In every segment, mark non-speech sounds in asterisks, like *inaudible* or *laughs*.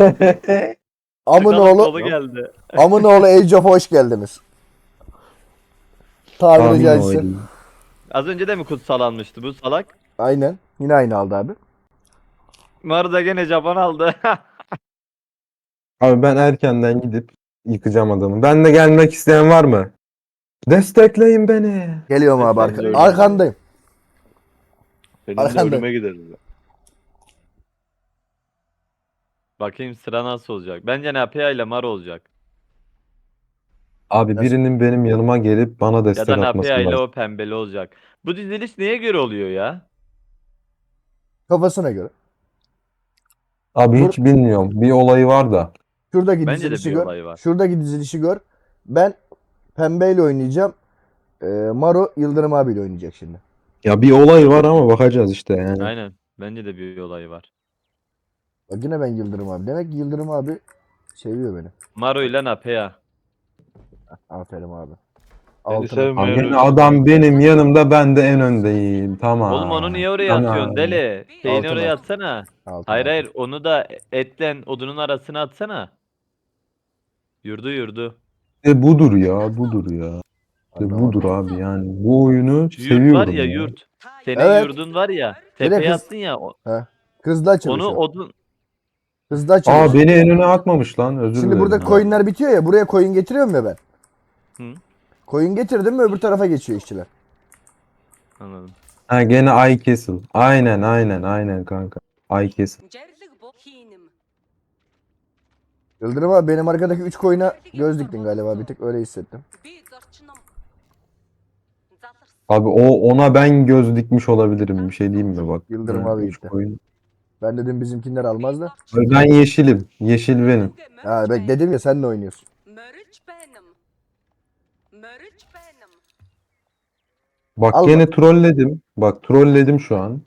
*laughs* Amınoğlu, Kolu geldi. *laughs* Amınoğlu Age of hoş geldiniz. Tabiri caizse. Az önce de mi kutsal almıştı bu salak? Aynen. Yine aynı aldı abi. Marı da gene Japon aldı. *laughs* Abi ben erkenden gidip yıkacağım adamı. Ben de gelmek isteyen var mı? Destekleyin beni. Geliyorum abi arka- öyle. arkandayım. Seninle Arkanda. ölüme gideriz. Bakayım sıra nasıl olacak. Bence Napia ile Mar olacak. Abi Nasıl? birinin benim yanıma gelip bana Ya destek da atması Napia ile lazım. o pembeli olacak. Bu diziliş neye göre oluyor ya? Kafasına göre. Abi Dur. hiç bilmiyorum. Bir olayı var da. Şuradaki Bence de dizilişi bir gör. olayı var. Şuradaki dizilişi gör. Ben pembeyle oynayacağım. Ee, Maro Yıldırım abiyle oynayacak şimdi. Ya bir olay var ama bakacağız işte yani. Aynen. Bence de bir olayı var. Bak yine ben Yıldırım abi. Demek ki Yıldırım abi seviyor beni. Maro ile Napia. Aferin abi. Altına. ölsün. adam benim yanımda ben de en öndeyim. Tamam. Oğlum onu niye oraya Tamam. atıyorsun deli? Şeyini Altına. oraya atsana. altına. Hayır hayır onu da etle odunun arasına atsana. Yurdu yurdu. İşte budur ya budur ya. İşte Anlamadım. budur abi yani. Bu oyunu Yurt seviyorum var ya yurt. Senin Evet. yurdun var ya. Tepeye kız- attın ya. o- Hızlı açılış. Onu odun Hızlı açılıyor. Aa beni en öne atmamış lan. Özür dilerim. Şimdi burada ya. coinler bitiyor ya. Buraya coin getiriyorum ya ben. Hı. Coin getirdim mi öbür tarafa geçiyor işçiler. Anladım. Ha gene ay kesil. Aynen aynen aynen kanka. Ay kesil. Yıldırım abi benim arkadaki 3 coin'e göz diktin galiba. Bir tek öyle hissettim. Abi o ona ben göz dikmiş olabilirim. Bir şey diyeyim mi bak. Yıldırım abi işte. Coin. Ben dedim bizimkiler almaz da. Ben yeşilim. Yeşil benim. Ha bak dedim ya sen de oynuyorsun. Mörüç benim. Mörüç benim. Bak Al gene bak. trolledim. Bak trolledim şu an.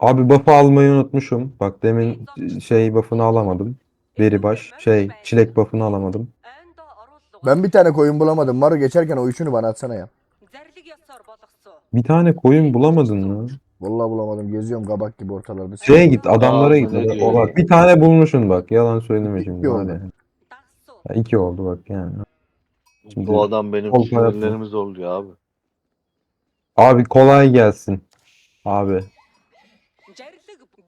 Abi buff'ı almayı unutmuşum. Bak demin şey buff'ını alamadım. Veri baş. Şey çilek buff'ını alamadım. Ben bir tane koyun bulamadım. Maru geçerken o üçünü bana atsana ya. Bir tane koyun bulamadın mı? Vallahi bulamadım. Geziyorum kabak gibi ortalarda. Şeye git adamlara Aa, git. sana diyor. Bak bir tane bulmuşsun bak. Yalan söyleme şimdi. İki oldu. Ya iki oldu bak yani. Şimdi Bu adam benim Kol tarafı. sinirlerimi zorluyor abi. Abi kolay gelsin. Abi.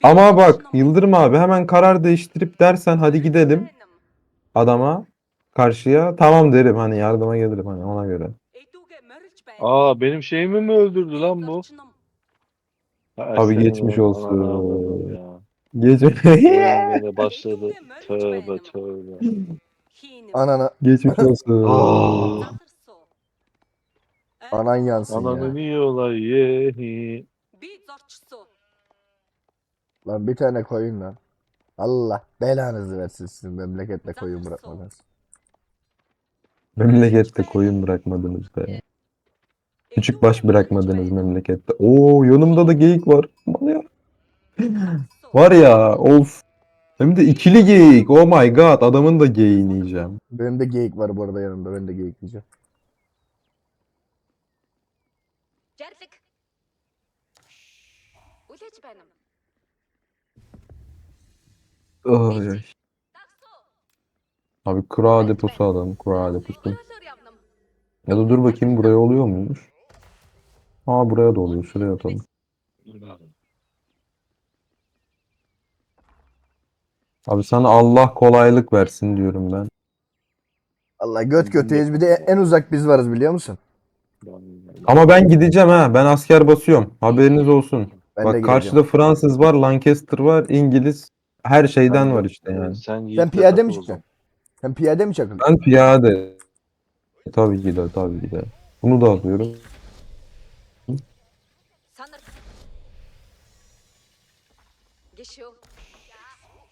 Ama bak Yıldırım abi hemen karar değiştirip dersen hadi gidelim adama karşıya tamam derim hani yardıma gelirim hani ona göre. Aa benim şeyimi mi öldürdü lan bu? Abi geçmiş olsun. Gece başladı. Tövbe tövbe. Anana. geçmiş olsun. Anan yansın Ananı ya. yiyorlar ye. Lan bir tane koyun lan. Allah belanızı versin sizin memlekette koyun bırakmadınız. Memlekette koyun bırakmadınız be. Küçük baş bırakmadınız memlekette. Oo yanımda da geyik var. Bana ya. var ya of. Hem de ikili geyik. Oh my god. Adamın da geyiğini yiyeceğim. Benim de geyik var bu arada yanımda. Ben de geyik yiyeceğim. Abi kura deposu adam. Kura deposu. Ya da dur bakayım buraya oluyor muymuş? Aa buraya da oluyor. Şuraya atalım. Abi sana Allah kolaylık versin diyorum ben. Allah göt götüyüz. Bir de en uzak biz varız biliyor musun? Ama ben gideceğim ha. Ben asker basıyorum. Haberiniz olsun. Ben Bak karşıda Fransız var, Lancaster var, İngiliz. Her şeyden var işte yani. Sen, Sen piyade mi çıkacaksın? Sen piyade mi çakıldın? Ben piyade. Tabii ki de, tabii ki de. Bunu da alıyorum.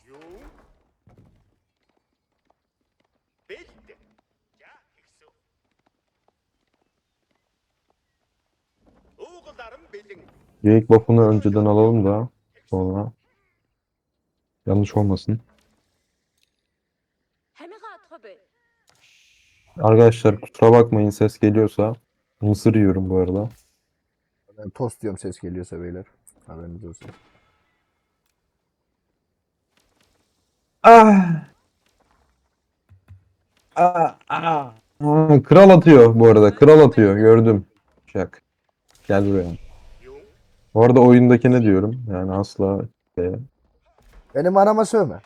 Yo. Belli. Ya iksu. Oğullarım bellin. Geyik buff'unu önceden alalım da sonra. Yanlış olmasın. Arkadaşlar kusura bakmayın ses geliyorsa. Mısır yiyorum bu arada. Ben tost diyorum ses geliyorsa beyler. Haberiniz olsun. Ah. Ah, ah. Kral atıyor bu arada. Kral atıyor. Gördüm. Şak. Gel buraya. Bu arada oyundaki ne diyorum? Yani asla Benim anama sövme.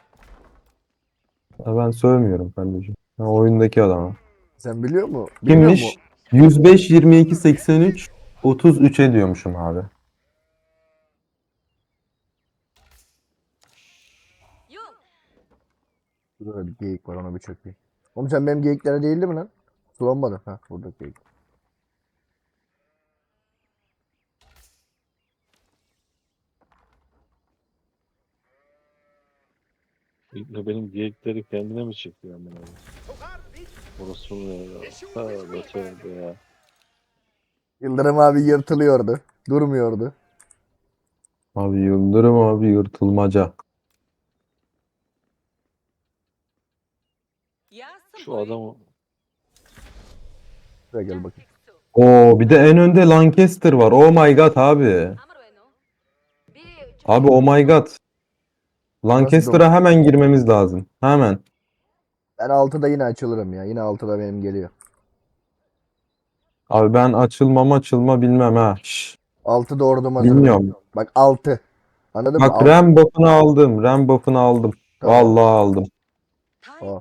Ben sövmüyorum kardeşim. Ben oyundaki adama. Sen biliyor musun? Bilmiyor Kimmiş? musun? 105 22 83 33 ediyormuşum abi. Burada bir geyik var ona bir çökeyim. Oğlum sen benim geyiklere değildi mi lan? Sulanmadın. Ha burada geyik. İbne benim geyikleri kendine mi çekiyor amına koyayım? Sogar nicht. Orası mı ya? Tövbe tövbe ya. Yıldırım abi yırtılıyordu. Durmuyordu. Abi Yıldırım abi yırtılmaca. Şu adamı. Buraya gel bakayım. Oo bir de en önde Lancaster var. Oh my god abi. Abi oh my god. Lancaster'a hemen girmemiz lazım. Hemen. Ben 6'da yine açılırım ya. Yine 6'da benim geliyor. Abi ben açılmam açılma bilmem ha. Şş. 6'da ordum hazır. Bilmiyorum. Bak 6. Anladın Bak mı? Bak Ram buff'ını aldım. Ram buff'ını aldım. Tamam. Vallahi aldım. Oh.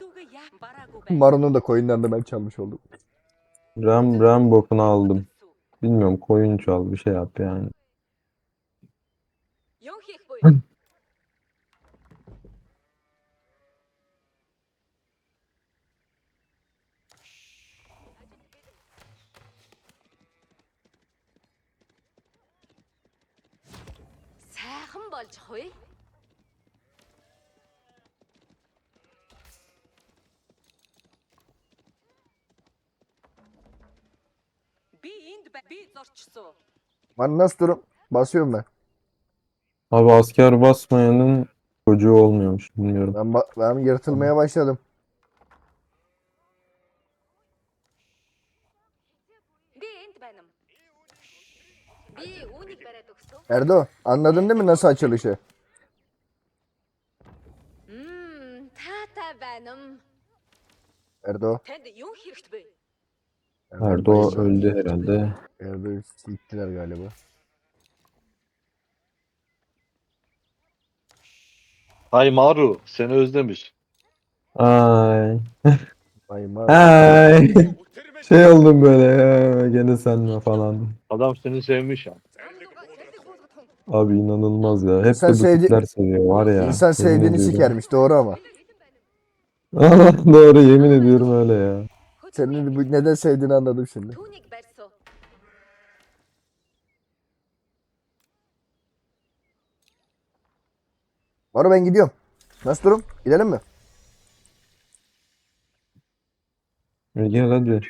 Maron'un da coin'den ben çalmış oldum. Ram Ram bokunu aldım. Bilmiyorum koyun çal bir şey yap yani. Sakın balçık Bir. Lan hani nasıl durum? Basıyorum ben. Abi asker basmayanın çocuğu olmuyormuş. Bilmiyorum. Ben, ba- ben yırtılmaya başladım. Bir Erdo anladın değil mi nasıl açılışı? Hmm, tata. Erdo. Erdo öldü herhalde. Eğer gittiler galiba. Ay Maru seni özlemiş. Ay. Ay Maru. Ay. Şey oldum böyle ya, gene sen mi falan. Adam seni sevmiş ya. Abi inanılmaz ya. Hep İnsan de sevdi- sevdi... seviyor var ya. İnsan sevdiğini sikermiş doğru ama. *laughs* Doğru yemin ediyorum öyle ya. Senin bu neden sevdiğini anladım şimdi. Baro ben gidiyorum. Nasıl durum? Gidelim mi? Gel hadi.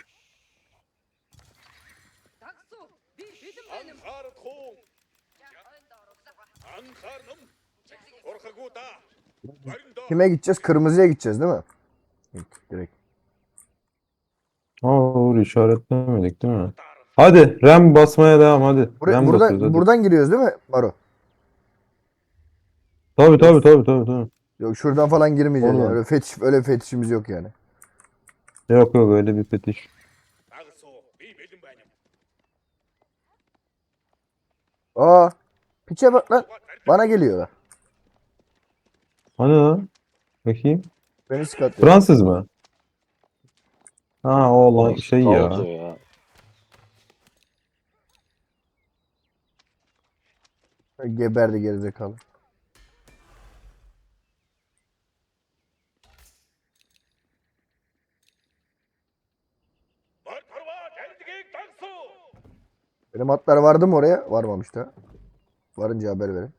Kime gideceğiz? Kırmızıya gideceğiz değil mi? Gittik direkt. Aa, doğru işaretlemedik değil mi? Hadi rem basmaya devam hadi. Buraya, Rem buradan, hadi. buradan giriyoruz değil mi Baro? Tabi tabi tabi tabi tabi. Yok şuradan falan girmeyeceğiz. Yani. Öyle fetiş öyle fetişimiz yok yani. Yok yok öyle bir fetiş. Aa, piçe bak lan. Bana geliyorlar. Hani lan? Bakayım. Beni sıkatlıyor. Fransız mı? Ha oğlan şey ya. ya. Geberdi gerizekalı. Benim atlar vardı mı oraya? Varmamış da. Varınca haber verin.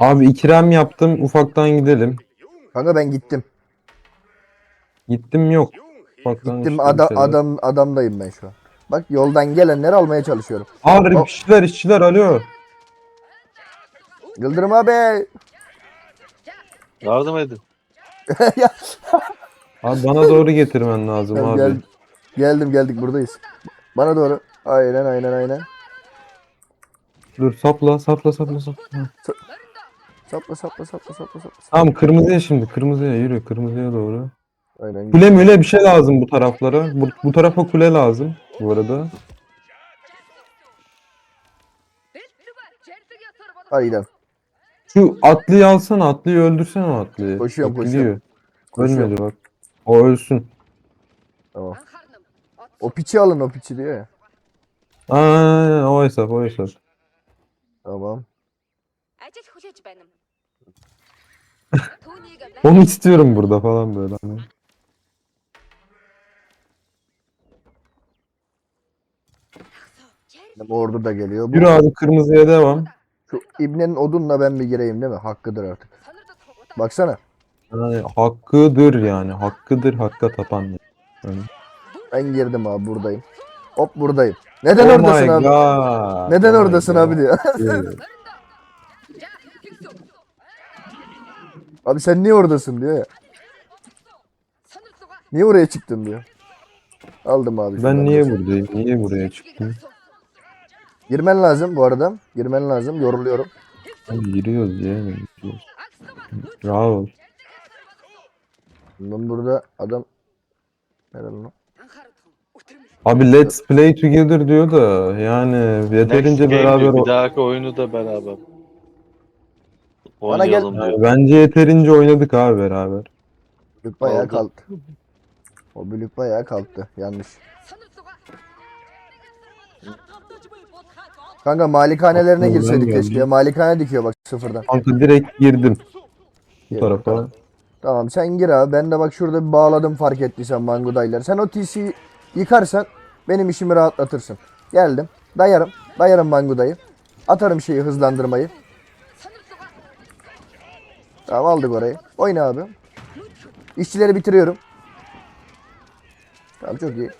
Abi ikram yaptım ufaktan gidelim. Kanka ben gittim. Gittim yok. Ufaktan Gittim ada, adam adamdayım ben şu an. Bak yoldan gelenleri almaya çalışıyorum. Abi işçiler işçiler alıyor. Yıldırım abi. Yardım edin. *laughs* Ya, Abi bana doğru getirmen lazım abi. gel- geldim geldik buradayız. Bana doğru. Aynen aynen aynen. Dur sapla sapla sapla sapla. Sapla sapla sapla sapla sapla. Tamam kırmızıya şimdi kırmızıya yürü kırmızıya doğru. Aynen. Kule müle bir şey lazım bu taraflara. Bu, bu tarafa kule lazım bu arada. Gidelim. Şu atlıyı alsana atlıyı öldürsene o atlıyı. Koşuyorum, Bak, koşuyorum. gidiyor. Koşuyorum. Ölmedi bak. O ölsün. Tamam. O piçi alın o piçi diyor ya. Aynen o hesap o hesap. Tamam. Ажил хүлээж байна. *laughs* Түүнийг Onu istiyorum burada falan böyle. Hani. Benim ordu da geliyor. Bu, Yürü abi kırmızıya devam. şu İbne'nin odunla ben bir gireyim değil mi? Hakkıdır artık. Baksana. Yani hakkıdır yani. Hakkıdır hakka tapan. Yani. Ben girdim abi buradayım. Hop buradayım. Neden Oh oradasın abi? God. Neden Oh oradasın God. abi diyor. *laughs* Abi sen niye oradasın diyor ya. Niye oraya çıktın diyor. Aldım abi. Ben niye da. buradayım? Niye buraya çıktım? Girmen lazım bu arada. Girmen lazım. Yoruluyorum. Giriyoruz yani. giriyoruz. Rahat ol. Ben burada adam... Nerede lan? Abi let's play together diyor da yani yeterince Next beraber diyor, Bir dahaki oyunu da beraber. Bana gel- Oynayalım diyor. bence yeterince oynadık abi beraber. Bülük bayağı Oldu. kalktı. O bülük bayağı kalktı. Yanlış. Kanka malikanelerine Aklımdan girseydik geldi. keşke. Malikane dikiyor bak sıfırdan. Kanka direkt girdim bu tarafa. Tamam. Sen gir abi. Ben de bak şurada bir bağladım fark ettiysen mangudayları. Sen o TC'yi yıkarsan benim işimi rahatlatırsın. Geldim. Dayarım. Dayarım mangudayı. Atarım şeyi hızlandırmayı. Tamam aldık orayı. Oyna abi. İşçileri bitiriyorum. Tamam çok iyi.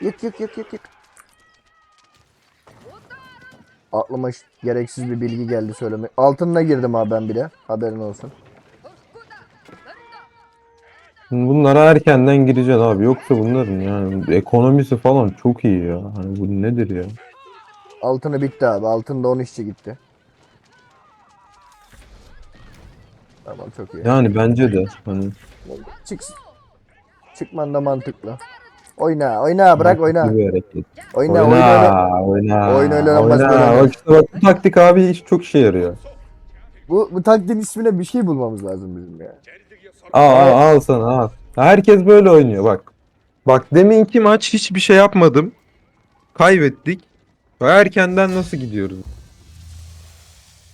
Yık yık yık yık yık. Aklıma gereksiz bir bilgi geldi söyleme. Altınına girdim abi ben bile. Haberin olsun. Bunlara erkenden gireceksin abi. Yoksa bunların yani ekonomisi falan çok iyi ya. Hani bu nedir ya? Altını bitti abi. Altında 10 işçi gitti. Tamam çok iyi. Yani bence de hani Çık. Çıkman da mantıklı. Oyna, oyna, bırak oyna. bir hareket. Oyna, Oyna, oyna. oyna, oyna. Bak işte bak bu taktik abi iş çok işe yarıyor. Bu, bu taktiğin ismine bir şey bulmamız lazım bizim ya. Al, al, al sana al. Herkes böyle oynuyor bak. Bak deminki maç hiçbir şey yapmadım. Kaybettik. Ve erkenden nasıl gidiyoruz?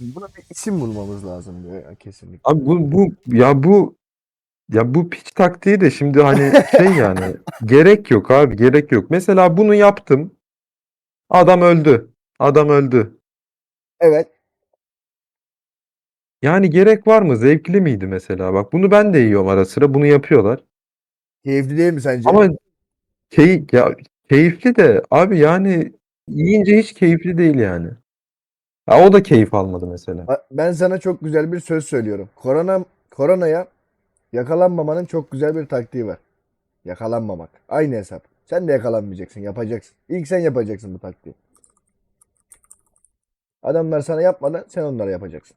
Buna bir isim bulmamız lazım diyor ya kesinlikle. Abi bu bu ya bu ya bu piç taktiği de şimdi hani şey *laughs* yani gerek yok abi gerek yok. Mesela bunu yaptım. Adam öldü. Adam öldü. Evet. Yani gerek var mı? Zevkli miydi mesela? Bak bunu ben de yiyorum ara sıra. Bunu yapıyorlar. Keyifli değil mi sence? Ama key ya keyifli de abi yani yiyince hiç keyifli değil yani. Ya o da keyif almadı mesela. Ben sana çok güzel bir söz söylüyorum. Korona koronaya yakalanmamanın çok güzel bir taktiği var. Yakalanmamak. Aynı hesap. Sen de yakalanmayacaksın, yapacaksın. İlk sen yapacaksın bu taktiği. Adamlar sana yapmadan sen onlara yapacaksın.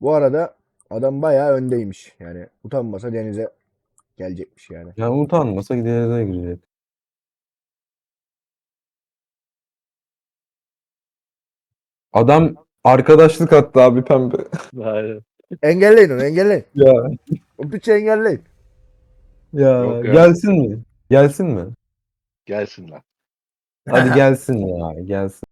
Bu arada adam bayağı öndeymiş. Yani utanmasa denize gelecekmiş yani. Ya utanmasa giderize girecek. Adam arkadaşlık attı abi pembe. Aynen. Engelleyin onu, engelleyin. Ya O piçi engelleyin. ya Yok ya. gelsin mi? Gelsin mi? Gelsinler. Hadi gelsin ya gelsin.